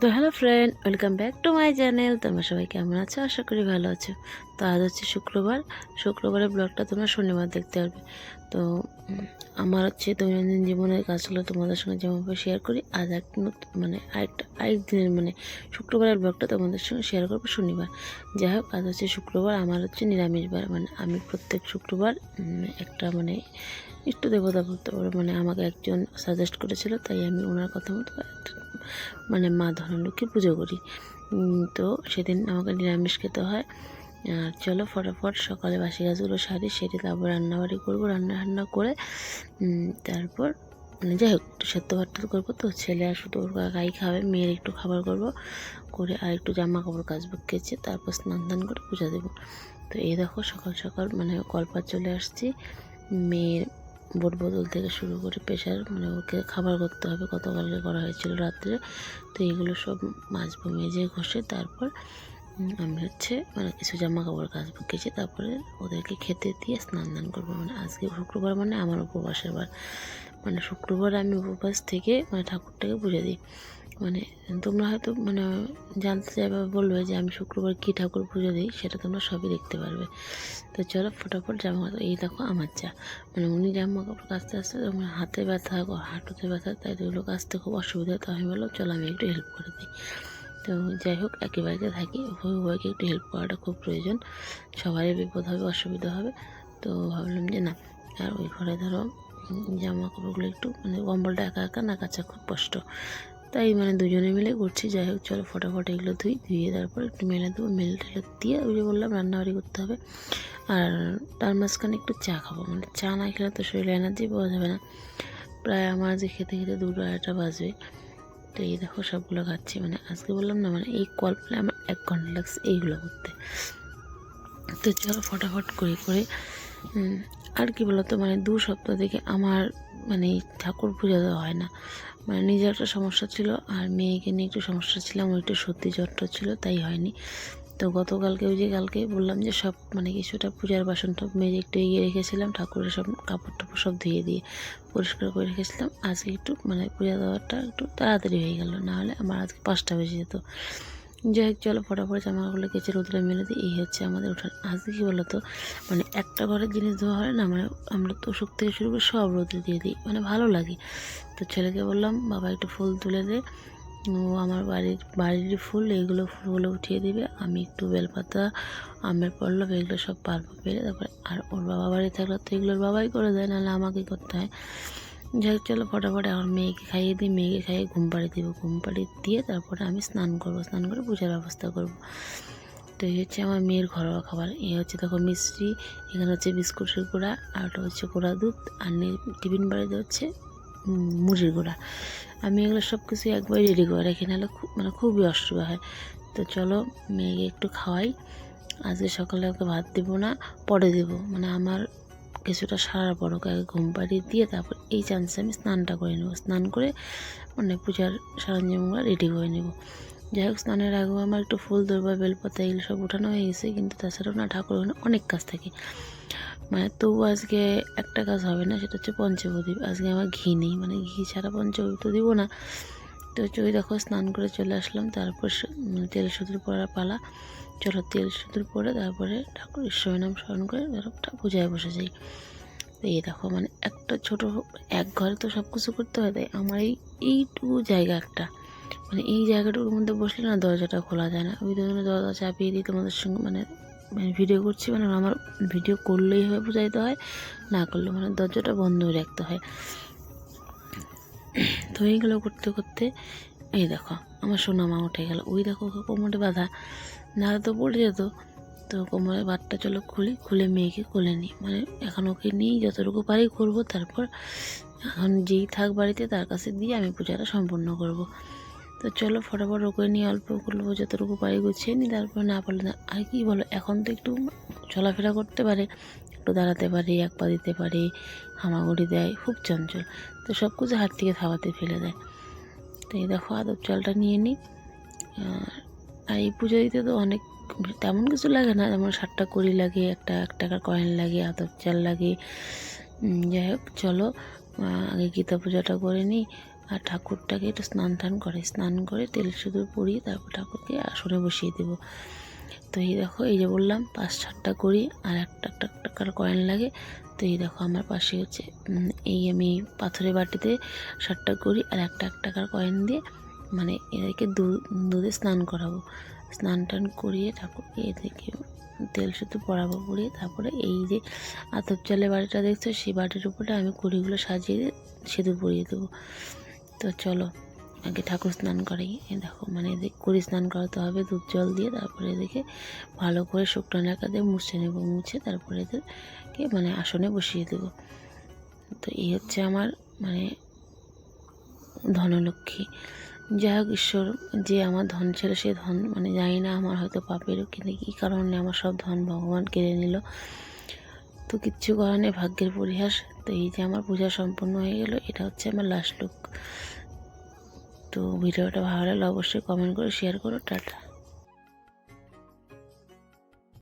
তো hello friend, welcome back to my channel. তোমরা সবাই কেমন আছো? আশা করি ভালো আছো। তো আজ হচ্ছে শুক্রবার। শুক্রবারের ব্লগটা তোমরা শনিবার দেখতে পারবে। তো আমার হচ্ছে দৈনন্দিন জীবনের কাজগুলো তোমাদের সঙ্গে যেমনভাবে শেয়ার করি, আজ এক মানে আরেকটা আরেক দিনের মানে শুক্রবারের ব্লগটা তোমাদের সঙ্গে শেয়ার করব শনিবার। যাই হোক, আজ হচ্ছে শুক্রবার, আমার হচ্ছে নিরামিষবার মানে আমি প্রত্যেক শুক্রবার একটা মানে ইষ্ট দেবতা বলতে পারো। মানে আমাকে একজন সাজেস্ট করেছিল, তাই আমি ওনার কথা মতো মানে মা ধনলক্ষ্মী পুজো করি। তো সেদিন আমাকে নিরামিষ খেতে হয়। আর চলো ফটাফট সকালে বাসি গাছগুলো সারি, সেরে তারপর রান্নাবাড়ি করব, রান্না রান্না করে। তারপর মানে যাই হোক, একটু সেদ্ধ ভাতটা করব তো, ছেলে আর শুধু ওর গাই খাবে, মেয়ের একটু খাবার করব। করে আর একটু জামা কাপড় কাচবো, কেচে তারপর স্নান টান করে পূজা দেবো। তো এই দেখো সকাল সকাল মানে কলপাত চলে আসছি, মেয়ের বোট বোতল থেকে শুরু করে প্রেশার মানে ওকে খাবার করতে হবে, গতকালকে করা হয়েছিল রাত্রে। তো এগুলো সব মাজবো মেজে ঘষে তারপর আমি হচ্ছে মানে কিছু জামা কাপড় কাচবো কেচে তারপরে ওদেরকে খেতে দিয়ে স্নান দান করব। মানে আজকে শুক্রবার মানে আমার উপবাসের বার মানে শুক্রবার আমি উপবাস থেকে মানে ঠাকুরটাকে পুজো দিই। মানে তোমরা হয়তো মানে জানতে চাইবে বলবে যে আমি শুক্রবার কী ঠাকুর পুজো দিই, সেটা তোমরা সবই দেখতে পারবে। তো চলো ফটাফট জামা কাপড়, এই দেখো আমার চা মানে উনি জামা কাপড় কাচতে আসতে তোমার হাতে ব্যথা, হাঁটুতে ব্যথা, তাই ওগুলো কাচতে খুব অসুবিধা তো আমি বললাম, চলো আমি একটু হেল্প করে দিই। তো যাই হোক একই বাড়িতে থাকি। উভয় উভয়কে একটু হেল্প করাটা খুব প্রয়োজন। সবারই বিপদ হবে, অসুবিধা হবে। তো ভাবলাম যে না, আর ওই ঘরে ধরো জামা কাপড়গুলো একটু মানে কম্বলটা একা একা না কাচা খুব কষ্ট। তাই মানে দুজনে মিলে করছি, যাই হোক, চলো ফটাফট এগুলো ধুই, ধুয়ে তারপর একটু মেলে দেবো, মেলে টেলে দিয়ে ওই যে বললাম রান্নাবাড়ি করতে হবে। আর তার মাঝখানে একটু চা খাব মানে চা না খেলে তো শরীরে এনার্জি পাওয়া যাবে না। প্রায় আমার যে খেতে খেতে দুটো আড়াইটা বাজবে। তো এই দেখো সবগুলো খাচ্ছি মানে আজকে বললাম না মানে এই কল্পনায় আমার এক ঘণ্টা লাগছে এইগুলো করতে। তো চলো ফটাফট করে করে আর কি বলতো মানে দু সপ্তাহ থেকে আমার মানে ঠাকুর পূজা দেওয়া হয় না। মানে নিজের একটা সমস্যা ছিল, আর মেয়েকে নিয়ে একটু সমস্যা ছিল আমার একটু সর্দি জ্বরটা ছিল, তাই হয়নি। তো গতকালকে, ওই যে কালকে বললাম যে সব মানে কিছুটা পূজার বাসন টপ মেজে একটু এগিয়ে রেখেছিলাম, ঠাকুরের সব কাপড় টাপড় সব ধুয়ে দিয়ে পরিষ্কার করে রেখেছিলাম। আজকে একটু মানে পূজা দেওয়াটা একটু তাড়াতাড়ি হয়ে গেল, নাহলে আমার আজকে পাঁচটা বেজে যেত। যাই হোক, চলো ফটাফট জামা কাপড় কেচে রোদরে মেলে দিই। এই হচ্ছে আমাদের উঠান। আজকে কী বলতো? মানে একটা ঘরের জিনিস ধোয়া হয় না মানে আমরা তো সুখ থেকে শুরু করে সব রোদে দিয়ে দিই। মানে ভালো লাগে। তো ছেলেকে বললাম, বাবা, একটু ফুল তুলে দে। ও আমার বাড়ির বাড়ির ফুল এইগুলো ফুলগুলো উঠিয়ে দিবে। আমি একটু বেলপাতা, আমের পল্লব, এগুলো সব পারব পেরে তারপরে আর ওর বাবা বাড়ি থাকলে তো এগুলোর বাবাই করে দেয়, নাহলে আমাকেই করতে হয়। যাই হোক, চলো ফটাফট এখন মেয়েকে খাইয়ে দিই, মেয়েকে খাইয়ে ঘুম পাড়ি দিব। ঘুম পাড়ি দিয়ে তারপরে আমি স্নান করব, স্নান করে পূজার ব্যবস্থা করব। তো এই হচ্ছে আমার মেয়ের ঘরোয়া খাবার। এই হচ্ছে দেখো মিষ্টি, এখানে হচ্ছে বিস্কুটের গুঁড়া, আর ওটা হচ্ছে গুঁড়া দুধ, আর টিফিন বাড়িতে হচ্ছে মুড়ির গুঁড়া। আমি এগুলো সব কিছু একবার রেডি করে রাখি, নাহলে খুব মানে খুবই অসুবিধা হয়। তো চলো মেয়েকে একটু খাওয়াই। আজকে সকালে ওকে ভাত দেবো না, পরে দেবো। মানে আমার কিছুটা সারা ওকে আগে ঘুম পাড়িয়ে দিয়ে তারপর এই চান্সে আমি স্নানটা করে নেব। স্নান করে মানে পূজার সরঞ্জামগুলো রেডি করে নেব। যাই হোক, স্নানের আগেও আমার একটু ফুল দরবা বেলপাতা, এগুলো সব উঠানো হয়ে গেছে, কিন্তু তাছাড়াও না ঠাকুর অনেক কাজ থাকে। মানে তবু আজকে একটা কাজ হবে না, সেটা হচ্ছে পঞ্চপ্রদীপ। আজকে আমার ঘি নেই মানে ঘি ছাড়া পঞ্চপ্রদীপ তো দিব না। তো ওই দেখো, স্নান করে চলে আসলাম। তারপর তেল সুদূর পরা পালা। চলো তেল সুদূর পরে তারপরে ঠাকুর ঈশ্বরের নাম স্মরণ করে পূজায় বসে যাই। তো এই দেখো মানে একটা ছোট এক ঘরে তো সব কিছু করতে হয়, তাই আমার এই এইটুকু জায়গা একটা। মানে এই জায়গাটুকুর মধ্যে বসলে না দরজাটা খোলা যায় না। ওই জন্য দরজা চাপিয়ে দিই তোমাদের সঙ্গে মানে মানে ভিডিও করছি মানে আমার ভিডিও করলেই হবে, বোঝাইতে হয়। না করলে মানে দরজাটা বন্ধ হয়ে রাখতে হয়। তো এইগুলো করতে করতে, এই দেখো, আমার সোনা মা উঠে গেল। ওই দেখো ওকে কোমরে বাঁধা। নাহলে তো পড়ে যেত। তো কোমরে বাটটা চলো খুলি, খুলে মেয়েকে কোলে নিই। মানে এখন ওকে নিয়েই যতটুকু পারি করব, তারপর এখন যেই থাক বাড়িতে তার কাছে দিয়ে আমি পূজাটা সম্পূর্ণ করব। তো চলো ফটাফট ওকে নিয়ে অল্প করব, যতটুকু পারি গুছিয়ে নিই। তারপর না পারলে না, আর কি বলো, এখন তো একটু চলাফেরা করতে পারে। একটু দাঁড়াতে পারে, এক পা দিতে পারে, হামাগুড়ি দেয়, খুব চঞ্চল। তো সব কিছু হাত থেকে থাবাতে ফেলে দেয়। তো এই দেখো, আদব চালটা নিয়ে নিই। আর এই পুজো দিতে তো অনেক, তেমন কিছু লাগে না। যেমন সাতটা কড়ি লাগে, একটা এক টাকার কয়েন লাগে, আদব চাল লাগে। যাই হোক, চলো আগে গীতা পূজাটা করে নিই। আর ঠাকুরটাকে একটু স্নান টান করে, স্নান করে তেল সিঁদুর পরিয়ে তারপর ঠাকুরকে আসনে বসিয়ে দেবো। তো এই দেখো, এই যে বললাম, পাঁচ সাতটা করি আর একটা একটা টাকার কয়েন লাগে। তো এই দেখো, আমার পাশে হচ্ছে এই আমি পাথরের বাটিতে সাতটা করি আর একটা এক টাকার কয়েন দিয়ে মানে এদেরকে দুধে স্নান করাবো। স্নান টান করিয়ে ঠাকুরকে এদেরকে তেল শুধু পরাবো পরিয়ে তারপরে এই যে আতপ চালের বাড়িটা দেখছ, সেই বাটির উপরে আমি কুড়িগুলো সাজিয়ে দিয়ে সিঁদুর পরিয়ে দেবো। তো চলো। আগে ঠাকুর স্নান করাই। দেখো মানে কুড়ি স্নান করাতে হবে, দুধ জল দিয়ে তারপরে এদেরকে ভালো করে শুকনো নাকা দিয়ে মুছে নেব, মুছে তারপরে এদেরকে মানে আসনে বসিয়ে দেবো। তো এই হচ্ছে আমার মানে ধনলক্ষ্মী। যাই হোক, ঈশ্বর যে আমার ধন ছিল সে ধন মানে জানি না আমার হয়তো পাপের কিন্তু কী কারণে আমার সব ধন ভগবান কেড়ে নিল। তো কিচ্ছু করার নেই, ভাগ্যের পরিহাস। তো এই যে আমার পূজা সম্পূর্ণ হয়ে গেল, এটা হচ্ছে আমার লাস্ট লুক তো ভিডিওটা ভালো লাগলে অবশ্যই কমেন্ট করে শেয়ার করো টাটা।